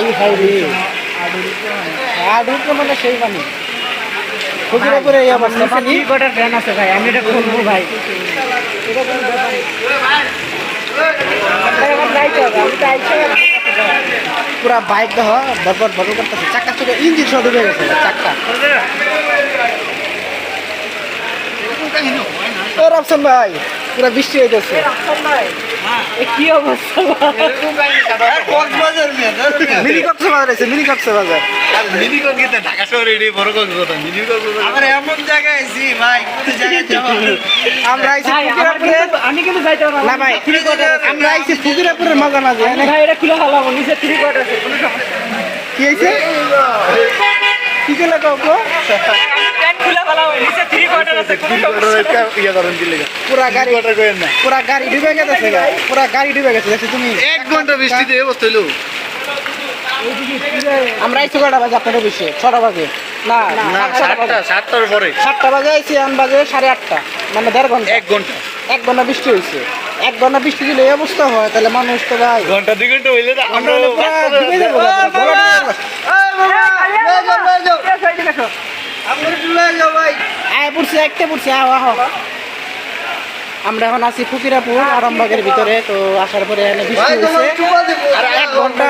High high রে। আডুকে মানে সেই মানে খুচরা করে এই অবস্থা পানি কটার ফ্যান আছে ভাই আমি এটা খুলবো ভাই পুরা বাইক দেহ বরবর বরবর করতেছে। চাক্কা চুকে ইঞ্জিন সহ ডুবে গেছে চাক্কা ও রবসন ভাই, পুরা বৃষ্টি হইতেছে। এ কি অবস্থা মিনি কক্সবাজার আছে মিনি কক্সবাজার মিনি কক্সবাজার ঢাকা শহরে এটি বড় কক্সবাজার মিনি কক্সবাজার আমরা এমন জায়গায় আছি ভাই কোন জায়গায় যাব? আমরা আইছি ফুকিরাপুরে। আমি কিন্তু যাইতে পারব না। ভাই আমরা আইছি ফুকিরাপুরের মজা না যায় ভাই এটা খুলে হালাবো নিচে থ্রি কোয়ার্ট আছে কি কাউকে পুরা গাড়ি কথা কইেন না। পুরা গাড়ি ডুবে গেছে পুরা গাড়ি ডুবে গেছে দেখছ তুমি। এক ঘণ্টা বৃষ্টিতে অবস্থা হইল। আমরা আইছি কটা বাজে আপনার অফিসে ছটা বাজে। না না সাতটা সাতটার পরে। সাতটা বাজে আইছি আন বাজে সাড়ে আটটা মানে দেড় ঘণ্টা। এক ঘণ্টা। এক ঘণ্টা বৃষ্টি হয়েছে এক ঘণ্টা বৃষ্টি দিলে এই অবস্থা হয় তাহলে মানুষ তো ভাই ঘণ্টা দুই ঘণ্টা হইলে আমরা আমরা। আয় পড়ছে একটা পড়ছে আহ। আহ এখন আছি ফকিরাপুর আরামবাগের ভিতরে তো আসার পরে এখানে বৃষ্টি হয়েছে। আর এক ঘণ্টা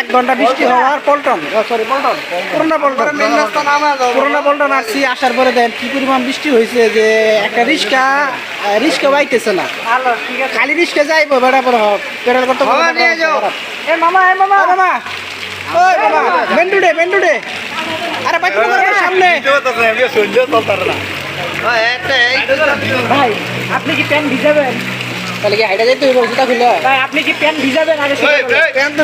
এক ঘণ্টা বৃষ্টি হওয়ার পল্টন। সরি পল্টন। পুরোনা পল্টন। পুরোনা পল্টন আসছি আসার পরে কি পরিমাণ বৃষ্টি হয়েছে যে একটা রিক্সা রিক্সা বাইতেছে না। খালি রিক্সা যাইবো বেড়া পরে হোক। পেডাল করতে মামা মামা মামা। বেন্ডুডে আরে বাইক সামনে। ভাই আপনি কি প্যান্ট ভিজাবেন? তাহলে কি হাইটা যাইতে হইব জুতা খুলে? ভাই আপনি কি প্যান্ট ভিজাবেন আগে। প্যান্ট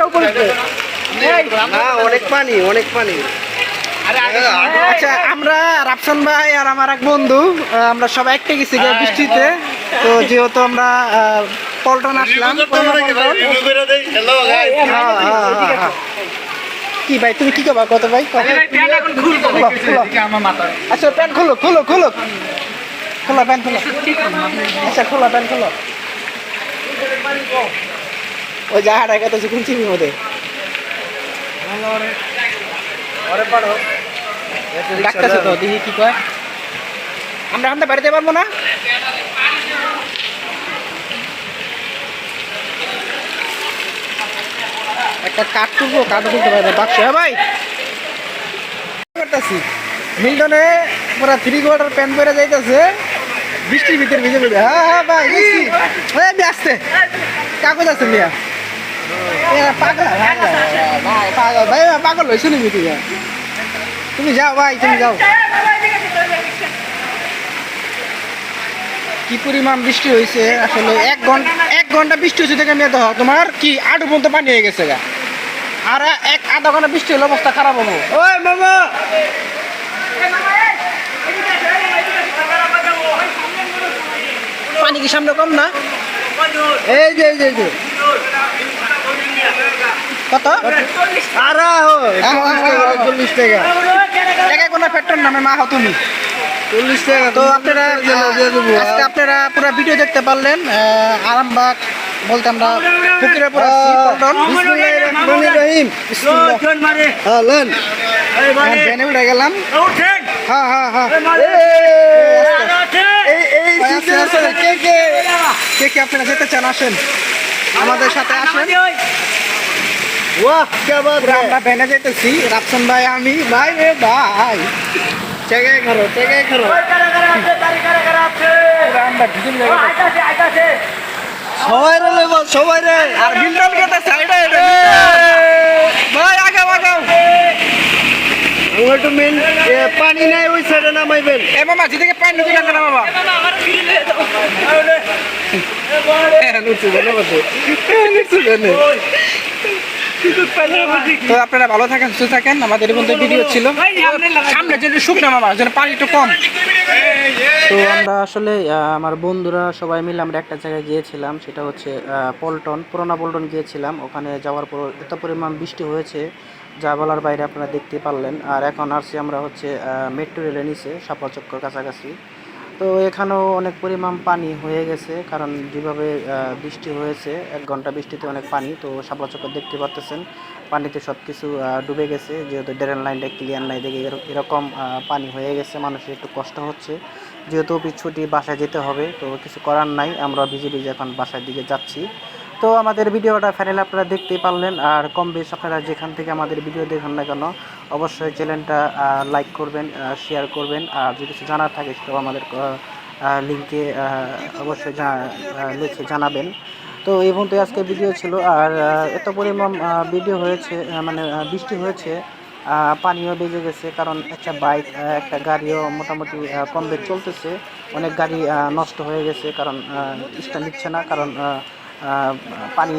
তো করেছে অনেক পানি অনেক পানি। আচ্ছা আমরা রাফসান ভাই আর আমার এক বন্ধু আমরা সবাই একটা গেছি বৃষ্টিতে। তো যেহেতু আমরা পল্টন আসলাম কি ভাই তুমি কি করবা? কত ভাই। আচ্ছা প্যান্ট খুলো খুলো খুলো। খোলা প্যান্ট খুলো। আচ্ছা খোলা প্যান্ট খুলো। ওই যা হাঁটা কত কোন চিবির মধ্যে ডাকতেছে তো দেখি কি কয়। আমরা এখন তো বাড়িতে পারব না? একটা কাঠ তুলবো কাঠও তুলতে পারবে, বাক্স। হ্যাঁ ভাই! করতেছি। মিল্টনে পুরা থ্রি কোয়ার্টার প্যান্ট পরে যাইতেছে। বৃষ্টির ভিতরে ভিজে ভিজে হ্যাঁ হ্যাঁ ভাই আসতে। কাগজ আছে, মিয়া। পাগল তুমি ভাই, তুমি যাও। কি বৃষ্টি আসলে এক ঘণ্টা এক ঘণ্টা বৃষ্টি হয়েছে তোমার কি আটু পর্যন্ত পানি হয়ে গেছে, গা। আর এক আধা ঘণ্টা বৃষ্টি হলে অবস্থা খারাপ হব। ওই মামা! পানি কি সামনে কম না? এই যে এই যে কত? আরা চল্লিশ টাকা। টাকা। কোনো ফ্যাক্টর নামে মা হো তুমি। চল্লিশ টাকা। তো আপনারা আজকে আপনারা পুরো ভিডিও দেখতে পারলেন আরামবাগ বলতে আমরা ফকিরাপুর পর রহিম। হ্যাঁ, হ্যাঁ, গেলাম। হ্যাঁ হ্যাঁ হ্যাঁ। এই এই কে কে কে কে আপনারা যেতে চান? আসেন। আমাদের সাথে আসেন। ভ্যানে যেতেছি। ভাই আমি। রে সবাই রে লেবো সবাই রে। আর বিল্ডন কেটে সাইডে ভাই আগে আগাও আমার একটু মেন পানি নাই ওই সাইডে নামাইবেন এ মামা জিদিকে পানি ঢুকে না মামা? নুচু বলে বসে নুচু জানে তো আপনারা ভালো থাকেন, সুস্থ থাকেন। আমাদের মধ্যে ভিডিও ছিল। সামনে যেন শুকনো মামা যেন পানি একটু কম। তো আমরা আসলে আমার বন্ধুরা সবাই মিলে আমরা একটা জায়গায় গিয়েছিলাম, সেটা হচ্ছে পল্টন, পুরোনা পল্টন গিয়েছিলাম। ওখানে যাওয়ার পর এত পরিমাণ বৃষ্টি হয়েছে, যা বলার বাইরে আপনারা দেখতে পারলেন। আর এখন আসছি আমরা হচ্ছে মেট্রো রেলের নিচে সাপা চক্কর কাছাকাছি। তো এখানেও অনেক পরিমাণ পানি হয়ে গেছে, কারণ যেভাবে বৃষ্টি হয়েছে, এক ঘণ্টা বৃষ্টিতে অনেক পানি, তো সাপলা চক্কর দেখতে পাচ্তেছেন পানিতে সব কিছু ডুবে গেছে, যেহেতু ড্রেন লাইনটা ক্লিয়ার নাই, দেখে এর- এরকম পানি হয়ে গেছে, মানুষের একটু কষ্ট হচ্ছে। যেহেতু পিছুটি বাসায় যেতে হবে, তো কিছু করার নাই, আমরা ভিজে ভিজে এখন বাসার দিকে যাচ্ছি। তো আমাদের ভিডিওটা ফাইনালি আপনারা দেখতেই পারলেন, আর কম বেশ আপনারা যেখান থেকে আমাদের ভিডিও দেখেন না কেন, অবশ্যই চ্যানেলটা লাইক করবেন শেয়ার করবেন, আর যদি কিছু জানার থাকে সেটাও আমাদের লিঙ্কে অবশ্যই লিখে জানাবেন। তো এই পর্যন্ত আজকে ভিডিও ছিল, আর এত পরিমাণ ভিডিও হয়েছে মানে বৃষ্টি হয়েছে পানিও বেজে গেছে, কারণ একটা বাইক একটা গাড়িও মোটামুটি কম বেগ চলতেছে, অনেক গাড়ি নষ্ট হয়ে গেছে, কারণ স্ট্যান্ড নিচ্ছে না, কারণ পানি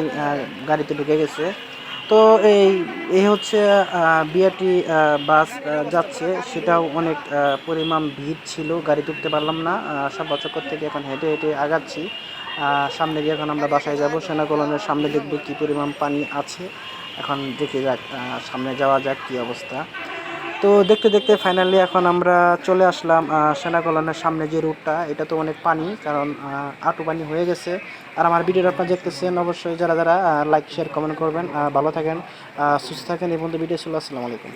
গাড়িতে ঢুকে গেছে। তো এই এই হচ্ছে বিআরটি বাস যাচ্ছে। সেটাও অনেক পরিমাণ ভিড় ছিল, গাড়ি তুলতে পারলাম না। সব চক্কর থেকে এখন হেঁটে হেঁটে আগাচ্ছি। সামনে গিয়ে এখন আমরা বাসায় যাব। সেনা কলোনের সামনে দেখব কী পরিমাণ পানি আছে। এখন দেখে যাক সামনে যাওয়া যাক কী অবস্থা। তো দেখতে দেখতে ফাইনালি এখন আমরা চলে আসলাম আহ, সেনা কলোনের সামনে যে রুটটা এটা তো অনেক পানি কারণ আটু পানি হয়ে গেছে। আর আমার ভিডিওটা আপনারা দেখতেছেন অবশ্যই যারা যারা লাইক শেয়ার কমেন্ট করবেন। ভালো থাকেন সুস্থ থাকেন। এই পর্যন্ত ভিডিও ছিল আসসালামু আলাইকুম।